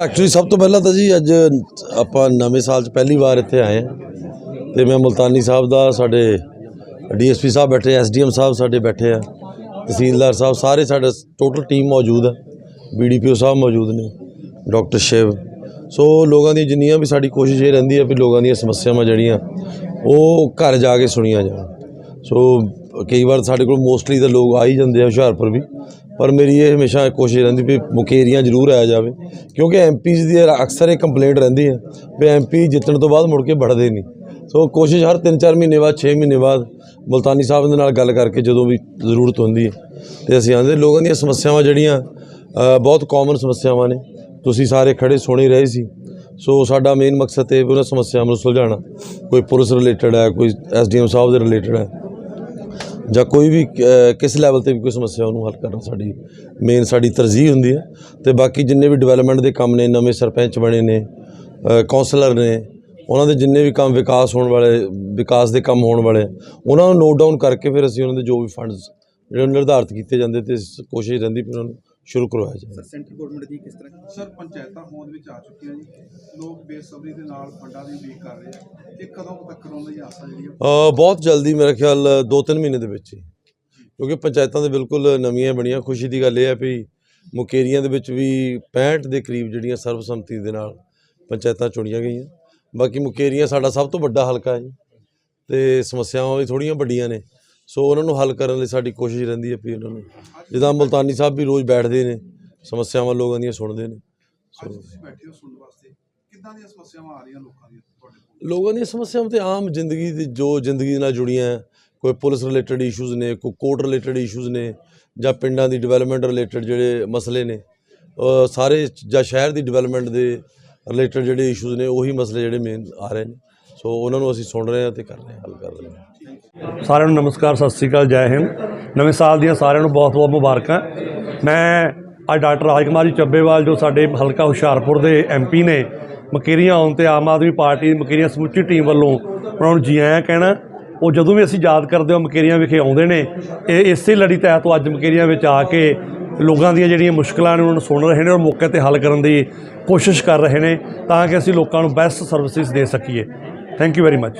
Actually ਸਭ ਤੋਂ ਪਹਿਲਾਂ ਤਾਂ ਜੀ ਅੱਜ ਆਪਾਂ ਨਵੇਂ ਸਾਲ 'ਚ ਪਹਿਲੀ ਵਾਰ ਇੱਥੇ ਆਏ ਹਾਂ ਤੇ ਮੈਂ ਮੁਲਤਾਨੀ ਸਾਹਿਬ ਦਾ, ਸਾਡੇ ਡੀਐਸਪੀ ਸਾਹਿਬ ਬੈਠੇ ਐਸਡੀਐਮ ਸਾਹਿਬ ਸਾਡੇ ਬੈਠੇ ਆ, ਤਹਿਸੀਲਦਾਰ ਸਾਹਿਬ, ਸਾਰੇ ਸਾਡਾ ਟੋਟਲ ਟੀਮ ਮੌਜੂਦ ਹੈ ਬੀਡੀਪੀਓ ਸਾਹਿਬ ਮੌਜੂਦ ਨੇ, ਡਾਕਟਰ ਸ਼ਿਵ। ਸੋ ਲੋਕਾਂ ਦੀ ਜਿੰਨੀਆਂ ਵੀ ਸਾਡੀ ਕੋਸ਼ਿਸ਼ ਇਹ ਰਹਿੰਦੀ ਹੈ ਵੀ ਲੋਕਾਂ ਦੀਆਂ ਸਮੱਸਿਆਵਾਂ ਜਿਹੜੀਆਂ, ਉਹ ਘਰ ਜਾ ਕੇ ਸੁਣੀਆਂ ਜਾਣ। ਸੋ ਕਈ ਵਾਰ ਸਾਡੇ ਕੋਲ ਮੋਸਟਲੀ ਤਾਂ ਲੋਕ ਆ ਹੀ ਜਾਂਦੇ ਆ ਹੁਸ਼ਿਆਰਪੁਰ ਵੀ ਪਰ ਮੇਰੀ ਇਹ ਹਮੇਸ਼ਾ ਕੋਸ਼ਿਸ਼ ਰਹਿੰਦੀ ਵੀ ਮੁਕੇਰੀਆਂ ਜ਼ਰੂਰ ਆਇਆ ਜਾਵੇ, ਕਿਉਂਕਿ ਐਮਪੀਜ਼ ਦੀ ਅਕਸਰ ਇਹ ਕੰਪਲੇਂਟ ਰਹਿੰਦੀ ਹੈ ਵੀ ਐਮਪੀ ਜਿੱਤਣ ਤੋਂ ਬਾਅਦ ਮੁੜ ਕੇ ਵੜਦੇ ਨਹੀਂ। ਸੋ ਕੋਸ਼ਿਸ਼ ਹਰ 3-4 ਮਹੀਨੇ ਬਾਅਦ 6 ਮਹੀਨੇ ਬਾਅਦ ਮੁਲਤਾਨੀ ਸਾਹਿਬ ਦੇ ਨਾਲ ਗੱਲ ਕਰਕੇ ਜਦੋਂ ਵੀ ਜ਼ਰੂਰਤ ਹੁੰਦੀ ਹੈ, ਤੇ ਅਸੀਂ ਆਂਦੇ ਲੋਕਾਂ ਦੀਆਂ ਸਮੱਸਿਆਵਾਂ ਜਿਹੜੀਆਂ ਬਹੁਤ ਕਾਮਨ ਸਮੱਸਿਆਵਾਂ ਨੇ। ਤੁਸੀਂ ਸਾਰੇ ਖੜੇ ਸੁਣ ਹੀ ਰਹੇ ਸੀ। ਸੋ ਸਾਡਾ ਮੇਨ ਮਕਸਦ ਇਹ ਵੀ ਉਹਨਾਂ ਸਮੱਸਿਆਵਾਂ ਨੂੰ ਸੁਲਝਾਉਣਾ। ਕੋਈ ਪੁਲਿਸ ਰਿਲੇਟਡ ਹੈ, ਕੋਈ ਐਸਡੀਐਮ ਸਾਹਿਬ ਦੇ ਰਿਲੇਟਡ ਹੈ। ਜਾਂ ਕੋਈ ਵੀ ਕਿਸ ਲੈਵਲ ਤੇ ਵੀ ਕੋਈ ਸਮੱਸਿਆ ਉਹਨੂੰ ਹੱਲ ਕਰਨਾ ਸਾਡੀ ਮੇਨ ਸਾਡੀ ਤਰਜੀਹ ਹੁੰਦੀ ਹੈ। ਤੇ ਬਾਕੀ ਜਿੰਨੇ ਵੀ ਡਿਵੈਲਪਮੈਂਟ ਦੇ ਕੰਮ ਨੇ ਨਵੇਂ ਸਰਪੰਚ ਬਣੇ ਨੇ ਅ, ਕੌਂਸਲਰ ਨੇ ਉਹਨਾਂ ਦੇ ਜਿੰਨੇ ਵੀ ਕੰਮ ਵਿਕਾਸ ਹੋਣ ਵਾਲੇ ਵਿਕਾਸ ਦੇ ਕੰਮ ਹੋਣ ਵਾਲੇ ਉਹਨਾਂ ਨੂੰ ਨੋਟ ਡਾਊਨ ਕਰਕੇ ਫਿਰ ਅਸੀਂ ਉਹਨਾਂ ਦੇ ਜੋ ਵੀ ਫੰਡਸ ਜਿਹੜੇ ਨਿਰਧਾਰਿਤ ਕੀਤੇ ਜਾਂਦੇ ਤੇ ਕੋਸ਼ਿਸ਼ ਰਹਿੰਦੀ ਵੀ ਉਹਨਾਂ ਨੂੰ ਸ਼ੁਰੂ ਕਰਵਾਇਆ ਜਾਏ। ਸਰ ਸੈਂਟਰ ਗਵਰਨਮੈਂਟ ਦੀ ਕਿਸ ਤਰ੍ਹਾਂ? ਸਰ ਪੰਚਾਇਤਾਂ ਹੋਂਦ ਵਿੱਚ ਆ ਚੁੱਕੀਆਂ ਜੀ। ਲੋਕ ਬੇਸਬਰੀ ਦੇ ਨਾਲ ਫੰਡਾਂ ਦੀ ਉਡੀਕ ਕਰ ਰਹੇ ਆ। ਇਹ ਕਦੋਂ ਤੱਕ ਆਉਣ ਦੀ ਆਸਾ ਜਿਹੜੀ ਆ? ਅ, ਬਹੁਤ ਜਲਦੀ ਮੇਰੇ ਖਿਆਲ 2-3 ਮਹੀਨੇ ਦੇ ਵਿੱਚ ਹੀ। ਕਿਉਂਕਿ ਪੰਚਾਇਤਾਂ ਦੇ ਬਿਲਕੁਲ ਨਵੀਆਂ ਬਣੀਆਂ। ਖੁਸ਼ੀ ਦੀ ਗੱਲ ਇਹ ਹੈ ਵੀ ਮੁਕੇਰੀਆਂ ਦੇ ਵਿੱਚ ਵੀ 65 ਦੇ ਕਰੀਬ ਜਿਹੜੀਆਂ ਸਰਬਸੰਮਤੀ ਦੇ ਨਾਲ ਪੰਚਾਇਤਾਂ ਚੁਣੀਆਂ ਗਈਆਂ। ਬਾਕੀ ਮੁਕੇਰੀਆਂ ਸਾਡਾ ਸਭ ਤੋਂ ਵੱਡਾ ਹਲਕਾ ਹੈ ਜੀ। ਤੇ ਸਮੱਸਿਆਵਾਂ ਵੀ ਥੋੜੀਆਂ ਵੱਡੀਆਂ ਨੇ। ਸੋ ਉਹਨਾਂ ਨੂੰ ਹੱਲ ਕਰਨ ਲਈ ਸਾਡੀ ਕੋਸ਼ਿਸ਼ ਰਹਿੰਦੀ ਹੈ ਵੀ ਉਹਨਾਂ ਨੂੰ ਜਿੱਦਾਂ ਮੁਲਤਾਨੀ ਸਾਹਿਬ ਵੀ ਰੋਜ਼ ਬੈਠਦੇ ਨੇ ਸਮੱਸਿਆਵਾਂ ਲੋਕਾਂ ਦੀਆਂ ਸੁਣਦੇ ਨੇ। ਅੱਜ ਤੁਸੀਂ ਬੈਠੇ ਹੋ ਸੁਣਨ ਵਾਸਤੇ ਕਿੱਦਾਂ ਦੀਆਂ ਸਮੱਸਿਆਵਾਂ ਆ ਰਹੀਆਂ ਲੋਕਾਂ ਦੀਆਂ ਤੁਹਾਡੇ ਕੋਲ? ਲੋਕਾਂ ਦੀਆਂ ਸਮੱਸਿਆਵਾਂ ਤੇ ਆਮ ਜ਼ਿੰਦਗੀ ਦੀ ਜੋ ਜ਼ਿੰਦਗੀ ਨਾਲ ਜੁੜੀਆਂ ਕੋਈ ਪੁਲਿਸ ਰਿਲੇਟਡ ਇਸ਼ੂਜ਼ ਨੇ ਕੋਈ ਕੋਰਟ ਰਿਲੇਟਡ ਇਸ਼ੂਜ਼ ਨੇ ਜਾਂ ਪਿੰਡਾਂ ਦੀ ਡਿਵੈਲਪਮੈਂਟ ਰਿਲੇਟਡ ਜਿਹੜੇ ਮਸਲੇ ਨੇ ਸਾਰੇ ਜਾਂ ਸ਼ਹਿਰ ਦੀ ਡਿਵੈਲਪਮੈਂਟ ਦੇ ਰਿਲੇਟਡ ਜਿਹੜੇ ਇਸ਼ੂਜ਼ ਨੇ ਉਹੀ ਮਸਲੇ ਜਿਹੜੇ ਮੇਨ ਆ ਰਹੇ ਨੇ। ਸੋ ਉਹਨਾਂ ਨੂੰ ਅਸੀਂ ਸੁਣ ਰਹੇ ਹਾਂ ਤੇ ਕਰ ਰਹੇ ਹਾਂ ਹੱਲ ਕਰ ਰਹੇ ਹਾਂ। ਸਾਰਿਆਂ ਨੂੰ ਨਮਸਕਾਰ, ਸਤਿ ਸ੍ਰੀ ਅਕਾਲ, ਜੈ ਹਿੰਦ। ਨਵੇਂ ਸਾਲ ਦੀਆਂ ਸਾਰਿਆਂ ਨੂੰ ਬਹੁਤ-ਬਹੁਤ ਮੁਬਾਰਕਾਂ। ਮੈਂ ਅੱਜ ਡਾਕਟਰ ਰਾਜਕੁਮਾਰ ਜੀ ਚੱਬੇਵਾਲ, ਜੋ ਸਾਡੇ ਹਲਕਾ ਹੁਸ਼ਿਆਰਪੁਰ ਦੇ ਐਮਪੀ ਨੇ, ਮਕੇਰੀਆਂ ਆਉਣ ਤੇ ਆਮ ਆਦਮੀ ਪਾਰਟੀ, ਮਕੇਰੀਆਂ ਸਮੁੱਚੀ ਟੀਮ ਵੱਲੋਂ ਉਹਨਾਂ ਨੂੰ ਜੀ ਆਇਆਂ ਕਹਿਣਾ, ਉਹ ਜਦੋਂ ਵੀ ਅਸੀਂ ਯਾਦ ਕਰਦੇ ਹਾਂ ਮਕੇਰੀਆਂ ਵਿਖੇ ਆਉਂਦੇ ਨੇ। ਇਹ ਇਸੇ ਲੜੀ ਤਹਿਤ ਉਹ ਅੱਜ ਮਕੇਰੀਆਂ ਵਿੱਚ ਆ ਕੇ ਲੋਕਾਂ ਦੀਆਂ ਜਿਹੜੀਆਂ ਮੁਸ਼ਕਲਾਂ ਨੇ, ਉਹਨਾਂ ਨੂੰ ਸੁਣ ਰਹੇ ਨੇ ਔਰ ਮੌਕੇ ਤੇ ਹੱਲ ਕਰਨ ਦੀ ਕੋਸ਼ਿਸ਼ ਕਰ ਰਹੇ ਨੇ, ਤਾਂ ਕਿ ਅਸੀਂ ਲੋਕਾਂ ਨੂੰ ਬੈਸਟ ਸਰਵਿਸਿਜ਼ ਦੇ ਸਕੀਏ। Thank you very much